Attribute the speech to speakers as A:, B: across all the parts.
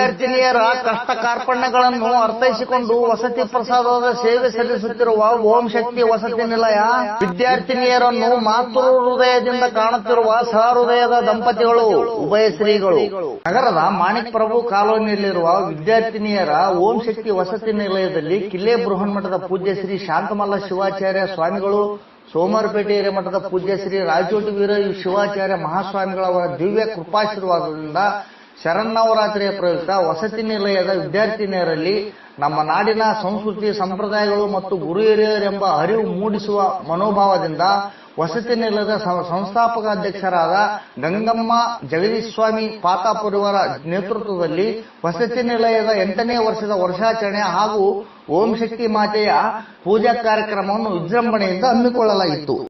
A: ವಿದ್ಯಾರ್ಥಿನಿಯರ ಕಷ್ಟ ಕಾರ್ಪಣ್ಯಗಳನ್ನು ಅರ್ಥೈಸಿಕೊಂಡು ವಸತಿ ಪ್ರಸಾದದ ಸೇವೆ ಸಲ್ಲಿಸುತ್ತಿರುವ ಓಂ ಶಕ್ತಿ ವಸತಿ ನಿಲಯ. ವಿದ್ಯಾರ್ಥಿನಿಯರನ್ನು ಮಾತೃ ಹೃದಯದಿಂದ ಕಾಣುತ್ತಿರುವ ಸಹೃದಯದ ದಂಪತಿಗಳು, ಉಭಯ ಶ್ರೀಗಳು. ನಗರದ ಮಾಣಿಕ್ ಪ್ರಭು ಕಾಲೋನಿಯಲ್ಲಿರುವ ವಿದ್ಯಾರ್ಥಿನಿಯರ ಓಂ ಶಕ್ತಿ ವಸತಿ ನಿಲಯದಲ್ಲಿ ಕಿಲ್ಲೆ ಬೃಹನ್ಮಠದ ಪೂಜ್ಯ ಶ್ರೀ ಶಾಂತಮಲ್ಲ ಶಿವಾಚಾರ್ಯ ಸ್ವಾಮಿಗಳು ಸೋಮವಾರಪೇಟೆ ಮಠದ ಪೂಜ್ಯ ಶ್ರೀ ರಾಜೋಟಿ ವೀರ ಶಿವಾಚಾರ್ಯ ಮಹಾಸ್ವಾಮಿಗಳವರ ದಿವ್ಯ ಕೃಪಾಶೀರ್ವಾದದಿಂದ ಶರನ್ನವರಾತ್ರಿಯ ಪ್ರಯುಕ್ತ ವಸತಿ ನಿಲಯದ ವಿದ್ಯಾರ್ಥಿನಿಯರಲ್ಲಿ ನಮ್ಮ ನಾಡಿನ ಸಂಸ್ಕೃತಿ, ಸಂಪ್ರದಾಯಗಳು ಮತ್ತು ಗುರು ಹಿರಿಯರೆಂಬ ಅರಿವು ಮೂಡಿಸುವ ಮನೋಭಾವದಿಂದ ವಸತಿ ನಿಲಯದ ಸಂಸ್ಥಾಪಕ ಅಧ್ಯಕ್ಷರಾದ ಗಂಗಮ್ಮ ಜಗದೀಶ್ ಸ್ವಾಮಿ ಪಾತಾಪುರವರ ನೇತೃತ್ವದಲ್ಲಿ ವಸತಿ ನಿಲಯದ ಎಂಟನೇ ವರ್ಷದ ವರ್ಷಾಚರಣೆ ಹಾಗೂ ಓಂ ಶಕ್ತಿ ಮಾತೆಯ ಪೂಜಾ ಕಾರ್ಯಕ್ರಮವನ್ನು ವಿಜೃಂಭಣೆಯಿಂದ ಹಮ್ಮಿಕೊಳ್ಳಲಾಗಿತ್ತು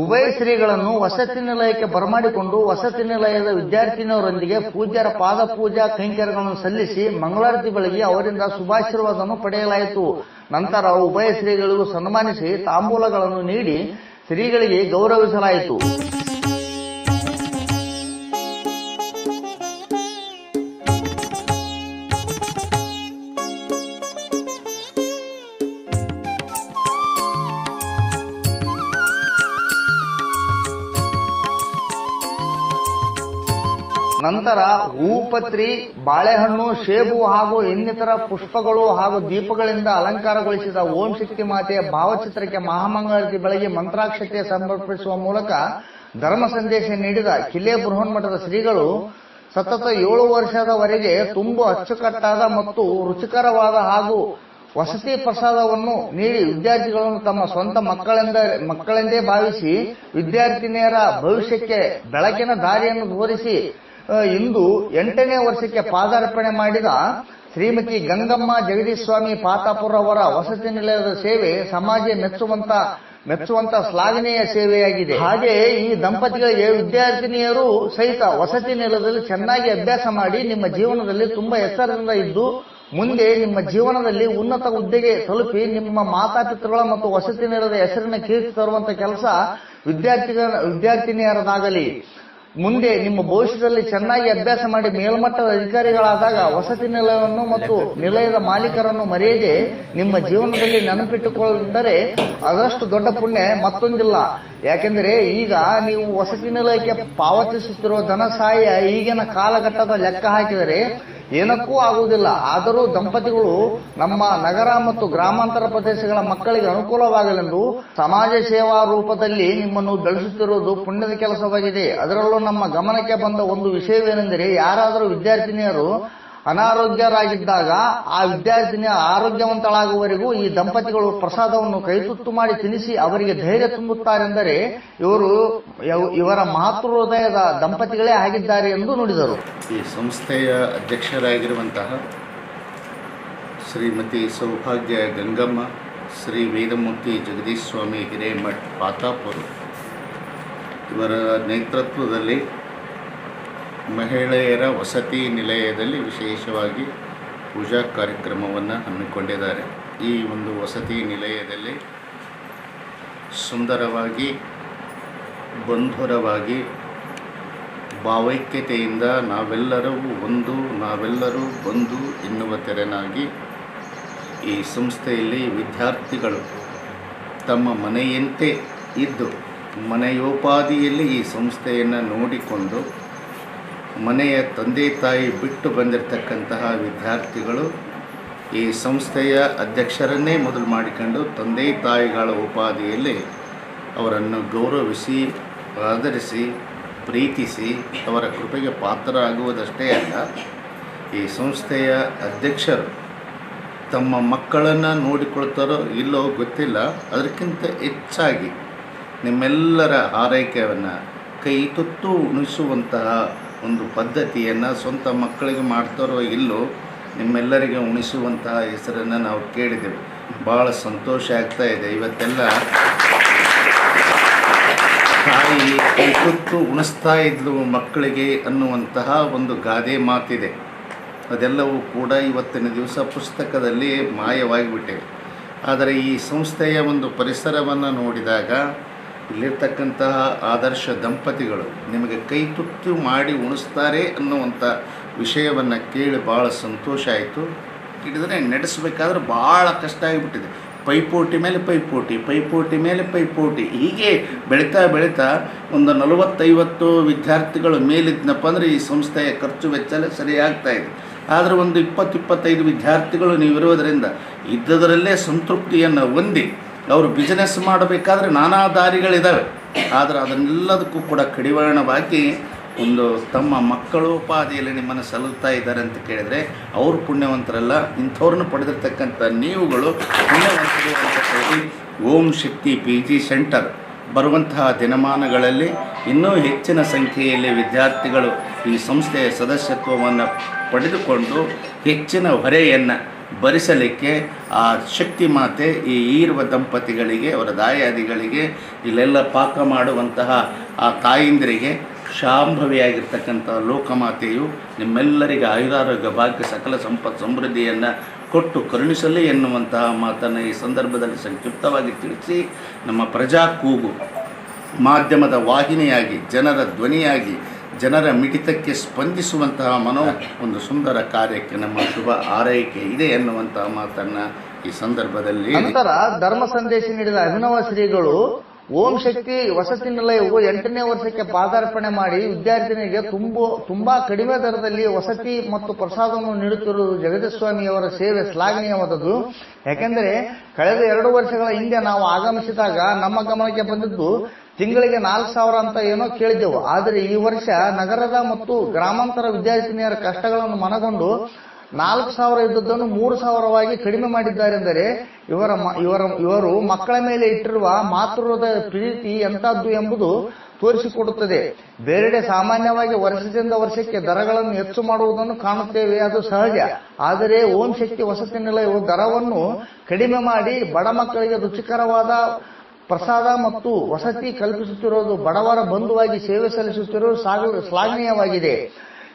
A: ಉಭಯ ಶ್ರೀಗಳನ್ನು ವಸತಿ ನಿಲಯಕ್ಕೆ ಬರಮಾಡಿಕೊಂಡು ವಸತಿ ನಿಲಯದ ವಿದ್ಯಾರ್ಥಿನಿಯವರೊಂದಿಗೆ ಪೂಜ್ಯರ ಪಾದ ಪೂಜಾ ಕೈಂಕರ್ಯಗಳನ್ನು ಸಲ್ಲಿಸಿ ಮಂಗಳಾರತಿ ಬೆಳಗ್ಗೆ ಅವರಿಂದ ಶುಭಾಶೀರ್ವಾದವನ್ನು ಪಡೆಯಲಾಯಿತು. ನಂತರ ಉಭಯ ಶ್ರೀಗಳಿಗೂ ಸನ್ಮಾನಿಸಿ ತಾಂಬೂಲಗಳನ್ನು ನೀಡಿ ಶ್ರೀಗಳಿಗೆ ಗೌರವಿಸಲಾಯಿತು. ನಂತರ ಹೂಪತ್ರಿ ಬಾಳೆಹಣ್ಣು ಸೇಬು ಹಾಗೂ ಇನ್ನಿತರ ಪುಷ್ಪಗಳು ಹಾಗೂ ದೀಪಗಳಿಂದ ಅಲಂಕಾರಗೊಳಿಸಿದ ಓಂ ಶಕ್ತಿ ಮಾತೆಯ ಭಾವಚಿತ್ರಕ್ಕೆ ಮಹಾಮಂಗಳಾರತಿ ಬೆಳಗ್ಗೆ ಮಂತ್ರಾಕ್ಷತೆ ಸಮರ್ಪಿಸುವ ಮೂಲಕ ಧರ್ಮ ಸಂದೇಶ ನೀಡಿದ ಕಿಲೆ ಬೃಹನ್ಮಠದ ಶ್ರೀಗಳು ಸತತ ಏಳು ವರ್ಷದವರೆಗೆ ತುಂಬ ಅಚ್ಚುಕಟ್ಟಾದ ಮತ್ತು ರುಚಿಕರವಾದ ಹಾಗೂ ವಸತಿ ಪ್ರಸಾದವನ್ನು ನೀಡಿ ವಿದ್ಯಾರ್ಥಿಗಳನ್ನು ತಮ್ಮ ಸ್ವಂತ ಮಕ್ಕಳೆಂದ, ಮಕ್ಕಳೆಂದೇ ಭಾವಿಸಿ ವಿದ್ಯಾರ್ಥಿನಿಯರ ಭವಿಷ್ಯಕ್ಕೆ ಬೆಳಕಿನ ದಾರಿಯನ್ನು ತೋರಿಸಿ ಇಂದು ಎಂಟನೇ ವರ್ಷಕ್ಕೆ ಪಾದಾರ್ಪಣೆ ಮಾಡಿದ ಶ್ರೀಮತಿ ಗಂಗಮ್ಮ ಜಗದೀಶ್ ಸ್ವಾಮಿ ಪಾತಾಪುರ ಅವರ ವಸತಿ ನಿಲಯದ ಸೇವೆ ಸಮಾಜ ಮೆಚ್ಚುವಂತ ಮೆಚ್ಚುವಂತ ಶ್ಲಾಘನೀಯ ಸೇವೆಯಾಗಿದೆ. ಹಾಗೆ ಈ ದಂಪತಿಗಳಿಗೆ ವಿದ್ಯಾರ್ಥಿನಿಯರು ಸಹಿತ ವಸತಿ ನಿಲಯದಲ್ಲಿ ಚೆನ್ನಾಗಿ ಅಭ್ಯಾಸ ಮಾಡಿ ನಿಮ್ಮ ಜೀವನದಲ್ಲಿ ತುಂಬಾ ಎತ್ತರದಿಂದ ಇದ್ದು, ಮುಂದೆ ನಿಮ್ಮ ಜೀವನದಲ್ಲಿ ಉನ್ನತ ಹುದ್ದೆಗೆ ತಲುಪಿ ನಿಮ್ಮ ಮಾತಾಪಿತೃಗಳ ಮತ್ತು ವಸತಿ ನಿಲಯದ ಹೆಸರಿನ ಕೀರ್ತಿ ತರುವಂತ ಕೆಲಸ ವಿದ್ಯಾರ್ಥಿಗಳ, ವಿದ್ಯಾರ್ಥಿನಿಯರದಾಗಲಿ. ಮುಂದೆ ನಿಮ್ಮ ಭವಿಷ್ಯದಲ್ಲಿ ಚೆನ್ನಾಗಿ ಅಭ್ಯಾಸ ಮಾಡಿ ಮೇಲ್ಮಟ್ಟದ ಅಧಿಕಾರಿಗಳಾದಾಗ ವಸತಿ ನಿಲಯವನ್ನು ಮತ್ತು ನಿಲಯದ ಮಾಲೀಕರನ್ನು ಮರೆಯದೆ ನಿಮ್ಮ ಜೀವನದಲ್ಲಿ ನೆನಪಿಟ್ಟುಕೊಂಡರೆ ಅದಷ್ಟು ದೊಡ್ಡ ಪುಣ್ಯ ಮತ್ತೊಂದಿಲ್ಲ. ಯಾಕೆಂದ್ರೆ ಈಗ ನೀವು ವಸತಿ ನಿಲಯಕ್ಕೆ ಪಾವತಿಸುತ್ತಿರುವ ಧನ ಸಹಾಯ ಈಗಿನ ಕಾಲಘಟ್ಟದ ಲೆಕ್ಕ ಹಾಕಿದರೆ ಏನಕ್ಕೂ ಆಗುವುದಿಲ್ಲ. ಆದರೂ ದಂಪತಿಗಳು ನಮ್ಮ ನಗರ ಮತ್ತು ಗ್ರಾಮಾಂತರ ಪ್ರದೇಶಗಳ ಮಕ್ಕಳಿಗೆ ಅನುಕೂಲವಾಗಲೆಂದು ಸಮಾಜ ಸೇವಾ ರೂಪದಲ್ಲಿ ನಿಮ್ಮನ್ನು ಬೆಳೆಸುತ್ತಿರುವುದು ಪುಣ್ಯದ ಕೆಲಸವಾಗಿದೆ. ಅದರಲ್ಲೂ ನಮ್ಮ ಗಮನಕ್ಕೆ ಬಂದ ಒಂದು ವಿಷಯವೇನೆಂದರೆ ಯಾರಾದರೂ ವಿದ್ಯಾರ್ಥಿನಿಯರು ಅನಾರೋಗ್ಯರಾಗಿದ್ದಾಗ ಆ ವಿದ್ಯಾರ್ಥಿನಿಯ ಆರೋಗ್ಯವಂತಳಾಗುವವರೆಗೂ ಈ ದಂಪತಿಗಳು ಪ್ರಸಾದವನ್ನು ಕೈತುತ್ತು ಮಾಡಿ ತಿನ್ನಿಸಿ ಅವರಿಗೆ ಧೈರ್ಯ ತುಂಬುತ್ತಾರೆಂದರೆ ಇವರು ಇವ- ಇವರ ಮಾತೃ ಹೃದಯದ ದಂಪತಿಗಳೇ ಆಗಿದ್ದಾರೆ ಎಂದು ನುಡಿದರು.
B: ಈ ಸಂಸ್ಥೆಯ ಅಧ್ಯಕ್ಷರಾಗಿರುವಂತಹ ಶ್ರೀಮತಿ ಸೌಭಾಗ್ಯ ಗಂಗಮ್ಮ, ಶ್ರೀ ವೇದಮೂರ್ತಿ ಜಗದೀಶ್ ಸ್ವಾಮಿ ಹಿರೇಮಠ್, ಪಾತಾಪುರ. ಇವರ ನೇತೃತ್ವದಲ್ಲಿ ಮಹಿಳೆಯರ ವಸತಿ ನಿಲಯದಲ್ಲಿ ವಿಶೇಷವಾಗಿ ಪೂಜಾ ಕಾರ್ಯಕ್ರಮವನ್ನು ಹಮ್ಮಿಕೊಂಡಿದ್ದಾರೆ. ಈ ಒಂದು ವಸತಿ ನಿಲಯದಲ್ಲಿ ಸುಂದರವಾಗಿ, ಬಂಧುರವಾಗಿ, ಭಾವೈಕ್ಯತೆಯಿಂದ ನಾವೆಲ್ಲರೂ ಒಂದು, ನಾವೆಲ್ಲರೂ ಬಂದು ಎನ್ನುವ ತೆರನಾಗಿ ಈ ಸಂಸ್ಥೆಯಲ್ಲಿ ವಿದ್ಯಾರ್ಥಿಗಳು ತಮ್ಮ ಮನೆಯಂತೆ ಇದ್ದು ಮನೆಯೋಪಾದಿಯಲ್ಲಿ ಈ ಸಂಸ್ಥೆಯನ್ನು ನೋಡಿಕೊಂಡು ಮನೆಯ ತಂದೆ ತಾಯಿ ಬಿಟ್ಟು ಬಂದಿರತಕ್ಕಂತಹ ವಿದ್ಯಾರ್ಥಿಗಳು ಈ ಸಂಸ್ಥೆಯ ಅಧ್ಯಕ್ಷರನ್ನೇ ಮೊದಲು ಮಾಡಿಕೊಂಡು ತಂದೆ ತಾಯಿಗಳ ಉಪಾಧಿಯಲ್ಲಿ ಅವರನ್ನು ಗೌರವಿಸಿ ಆಧರಿಸಿ ಪ್ರೀತಿಸಿ ಅವರ ಕೃಪೆಗೆ ಪಾತ್ರರಾಗುವುದಷ್ಟೇ ಅಲ್ಲ, ಈ ಸಂಸ್ಥೆಯ ಅಧ್ಯಕ್ಷರು ತಮ್ಮ ಮಕ್ಕಳನ್ನು ನೋಡಿಕೊಳ್ತಾರೋ ಇಲ್ಲೋ ಗೊತ್ತಿಲ್ಲ, ಅದಕ್ಕಿಂತ ಹೆಚ್ಚಾಗಿ ನಿಮ್ಮೆಲ್ಲರ ಆರೈಕೆಯನ್ನು ಕೈ ತುತ್ತು ಉಣಿಸುವಂತಹ ಒಂದು ಪದ್ಧತಿಯನ್ನು ಸ್ವಂತ ಮಕ್ಕಳಿಗೆ ಮಾಡ್ತಾರೋ ಇಲ್ಲೋ ನಿಮ್ಮೆಲ್ಲರಿಗೆ ಉಣಿಸುವಂತಹ ಹೆಸರನ್ನು ನಾವು ಕೇಳಿದೆವು. ಭಾಳ ಸಂತೋಷ ಆಗ್ತಾ ಇದೆ. ಇವತ್ತೆಲ್ಲ ತಾಯಿ ಕೂತು ಉಣಿಸ್ತಾ ಇದ್ಲು ಮಕ್ಕಳಿಗೆ ಅನ್ನುವಂತಹ ಒಂದು ಗಾದೆ ಮಾತಿದೆ. ಅದೆಲ್ಲವೂ ಕೂಡ ಇವತ್ತಿನ ದಿವಸ ಪುಸ್ತಕದಲ್ಲಿ ಮಾಯವಾಗಿಬಿಟ್ಟಿವೆ ಆದರೆ ಈ ಸಂಸ್ಥೆಯ ಒಂದು ಪರಿಸರವನ್ನು ನೋಡಿದಾಗ ಇಲ್ಲಿರ್ತಕ್ಕಂತಹ ಆದರ್ಶ ದಂಪತಿಗಳು ನಿಮಗೆ ಕೈ ತುತ್ತು ಮಾಡಿ ಉಣಿಸ್ತಾರೆ ಅನ್ನುವಂಥ ವಿಷಯವನ್ನು ಕೇಳಿ ಭಾಳ ಸಂತೋಷ ಆಯಿತು. ಹಿಡಿದ್ರೆ ನಡೆಸಬೇಕಾದ್ರೆ ಭಾಳ ಕಷ್ಟ ಆಗಿಬಿಟ್ಟಿದೆ. ಪೈಪೋಟಿ ಮೇಲೆ ಪೈಪೋಟಿ ಪೈಪೋಟಿ ಮೇಲೆ ಪೈಪೋಟಿ. ಹೀಗೆ ಬೆಳೀತಾ ಬೆಳೀತಾ ಒಂದು ನಲವತ್ತೈವತ್ತು ವಿದ್ಯಾರ್ಥಿಗಳು ಮೇಲಿದ್ನಪ್ಪ ಅಂದರೆ ಈ ಸಂಸ್ಥೆಯ ಖರ್ಚು ವೆಚ್ಚ ಸರಿಯಾಗ್ತಾ ಇದೆ. ಆದರೆ ಒಂದು ಇಪ್ಪತ್ತು ಇಪ್ಪತ್ತೈದು ವಿದ್ಯಾರ್ಥಿಗಳು ನೀವಿರೋದರಿಂದ ಇದ್ದದರಲ್ಲೇ ಸಂತೃಪ್ತಿಯನ್ನು ಹೊಂದಿ ಅವರು ಬಿಸ್ನೆಸ್ ಮಾಡಬೇಕಾದ್ರೆ ನಾನಾ ದಾರಿಗಳಿದ್ದಾವೆ ಆದರೆ ಅದನ್ನೆಲ್ಲದಕ್ಕೂ ಕೂಡ ಕಡಿವಾಣವಾಗಿ ಒಂದು ತಮ್ಮ ಮಕ್ಕಳೋಪಾದಿಯಲ್ಲಿ ನಿಮ್ಮನ್ನು ಸಲ್ಲುತ್ತಾ ಇದ್ದಾರೆ ಅಂತ ಕೇಳಿದರೆ, ಅವರು ಪುಣ್ಯವಂತರಲ್ಲ, ಇಂಥವ್ರನ್ನ ಪಡೆದಿರ್ತಕ್ಕಂಥ ನೀವುಗಳು ಪುಣ್ಯವಂತರು ಅಂತ ಹೇಳಿ Om Shakti P G centre ಬರುವಂತಹ ದಿನಮಾನಗಳಲ್ಲಿ ಇನ್ನೂ ಹೆಚ್ಚಿನ ಸಂಖ್ಯೆಯಲ್ಲಿ ವಿದ್ಯಾರ್ಥಿಗಳು ಈ ಸಂಸ್ಥೆಯ ಸದಸ್ಯತ್ವವನ್ನು ಪಡೆದುಕೊಂಡು ಹೆಚ್ಚಿನ ಹೊರೆಯನ್ನು ಭರಿಸಲಿಕ್ಕೆ ಆ ಶಕ್ತಿ ಮಾತೆ ಈ ಈರ್ವ ದಂಪತಿಗಳಿಗೆ, ಅವರ ದಾಯಾದಿಗಳಿಗೆ, ಇಲ್ಲೆಲ್ಲ ಪಾಕ ಮಾಡುವಂತಹ ಆ ತಾಯಿಂದರಿಗೆ ಶಾಂಭವಿಯಾಗಿರ್ತಕ್ಕಂಥ ಲೋಕಮಾತೆಯು ನಿಮ್ಮೆಲ್ಲರಿಗೆ ಆಯುರಾರೋಗ್ಯ ಭಾಗ್ಯ, ಸಕಲ ಸಂಪತ್ ಸಮೃದ್ಧಿಯನ್ನು ಕೊಟ್ಟು ಕರುಣಿಸಲಿ ಎನ್ನುವಂತಹ ಮಾತನ್ನು ಈ ಸಂದರ್ಭದಲ್ಲಿ ಸಂಕ್ಷಿಪ್ತವಾಗಿ ತಿಳಿಸಿ. ನಮ್ಮ ಪ್ರಜಾ ಕೂಗು ಮಾಧ್ಯಮದ ವಾಹಿನಿಯಾಗಿ, ಜನರ ಧ್ವನಿಯಾಗಿ ಜನರ ಮಿಡಿತಕ್ಕೆ ಸ್ಪಂದಿಸುವಂತಹ ಮನೋ ಒಂದು ಸುಂದರ ಕಾರ್ಯಕ್ಕೆ ನಮ್ಮ ಶುಭ ಆರೈಕೆ ಇದೆ ಎನ್ನುವಂತಹ ಮಾತನ್ನ ಈ ಸಂದರ್ಭದಲ್ಲಿ
A: ನಂತರ ಧರ್ಮ ಸಂದೇಶ ನೀಡಿದ ಅಭಿನವ ಶ್ರೀಗಳು ಓಂ ಶಕ್ತಿ ವಸತಿ ನಿಲಯವು ಎಂಟನೇ ವರ್ಷಕ್ಕೆ ಪಾದಾರ್ಪಣೆ ಮಾಡಿ ವಿದ್ಯಾರ್ಥಿನಿಗೆ ತುಂಬು ತುಂಬಾ ಕಡಿಮೆ ದರದಲ್ಲಿ ವಸತಿ ಮತ್ತು ಪ್ರಸಾದವನ್ನು ನೀಡುತ್ತಿರುವುದು ಜಗದೀಶ್ವಾಮಿಯವರ ಸೇವೆ ಶ್ಲಾಘನೀಯವಾದದ್ದು. ಯಾಕೆಂದರೆ ಕಳೆದ ಎರಡು ವರ್ಷಗಳ ಹಿಂದೆ ನಾವು ಆಗಮಿಸಿದಾಗ ನಮ್ಮ ಗಮನಕ್ಕೆ ಬಂದಿದ್ದು ತಿಂಗಳಿಗೆ ನಾಲ್ಕು ಸಾವಿರ ಅಂತ ಏನೋ ಕೇಳಿದ್ದೆವು. ಆದರೆ ಈ ವರ್ಷ ನಗರದ ಮತ್ತು ಗ್ರಾಮಾಂತರ ವಿದ್ಯಾರ್ಥಿನಿಯರ ಕಷ್ಟಗಳನ್ನು ಮನಗೊಂಡು ನಾಲ್ಕು ಸಾವಿರ ಇದ್ದದ್ದನ್ನು ಮೂರು ಸಾವಿರವಾಗಿ ಕಡಿಮೆ ಮಾಡಿದ್ದಾರೆಂದರೆ ಇವರ ಇವರ, ಇವರು ಮಕ್ಕಳ ಮೇಲೆ ಇಟ್ಟಿರುವ ಮಾತೃದ ಪ್ರೀತಿ ಎಂತದ್ದು ಎಂಬುದು ತೋರಿಸಿಕೊಡುತ್ತದೆ. ಬೇರೆಡೆ ಸಾಮಾನ್ಯವಾಗಿ ವರ್ಷದಿಂದ ವರ್ಷಕ್ಕೆ ದರಗಳನ್ನು ಹೆಚ್ಚು ಮಾಡುವುದನ್ನು ಕಾಣುತ್ತೇವೆ, ಅದು ಸಹಜ. ಆದರೆ ಓಂ ಶಕ್ತಿ ವಸತಿ ನಿಲಯವು ದರವನ್ನು ಕಡಿಮೆ ಮಾಡಿ ಬಡ ಮಕ್ಕಳಿಗೆ ರುಚಿಕರವಾದ ಪ್ರಸಾದ ಮತ್ತು ವಸತಿ ಕಲ್ಪಿಸುತ್ತಿರುವುದು ಬಡವರ ಬಂಧುವಾಗಿ ಸೇವೆ ಸಲ್ಲಿಸುತ್ತಿರುವುದು ಸಾಗಲು ಶ್ಲಾಘನೀಯವಾಗಿದೆ.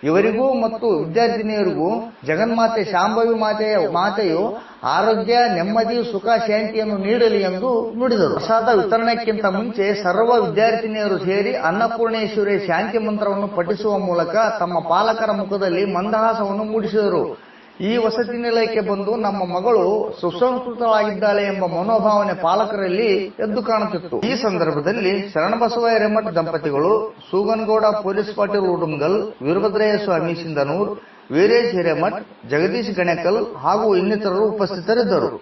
A: ಇವರಿಗೂ ಮತ್ತು ವಿದ್ಯಾರ್ಥಿನಿಯರಿಗೂ ಜಗನ್ಮಾತೆ ಶಾಂಭವಿ ಮಾತೆಯ ಮಾತೆಯು ಆರೋಗ್ಯ, ನೆಮ್ಮದಿ, ಸುಖ, ಶಾಂತಿಯನ್ನು ನೀಡಲಿ ಎಂದು ನುಡಿದರು. ಪ್ರಸಾದ ವಿತರಣೆಕ್ಕಿಂತ ಮುಂಚೆ ಸರ್ವ ವಿದ್ಯಾರ್ಥಿನಿಯರು ಸೇರಿ ಅನ್ನಪೂರ್ಣೇಶ್ವರಿ ಶಾಂತಿ ಮಂತ್ರವನ್ನು ಪಠಿಸುವ ಮೂಲಕ ತಮ್ಮ ಪಾಲಕರ ಮುಖದಲ್ಲಿ ಮಂದಹಾಸವನ್ನು ಮೂಡಿಸಿದರು. ಈ ವಸತಿ ನಿಲಯಕ್ಕೆ ಬಂದು ನಮ್ಮ ಮಗಳು ಸುಸಂಸ್ಕೃತವಾಗಿದ್ದಾಳೆ ಎಂಬ ಮನೋಭಾವನೆ ಪಾಲಕರಲ್ಲಿ ಎದ್ದು ಕಾಣುತ್ತಿತ್ತು. ಈ ಸಂದರ್ಭದಲ್ಲಿ ಶರಣಬಸವ ಹಿರೇಮಠ ದಂಪತಿಗಳು ಸೂಗನಗೌಡ ಪೊಲೀಸ್ ಪಾಟೀಲ್ ಉಡುಮ್ಗಲ್ ವೀರಭದ್ರಯ್ಯ ಸ್ವಾಮಿ ಸಿಂಧನೂರ್ ವೀರೇಶ್ ಹಿರೇಮಠ್ ಜಗದೀಶ್ ಗಣೇಕಲ್ ಹಾಗೂ ಇನ್ನಿತರರು ಉಪಸ್ಥಿತರಿದ್ದರು.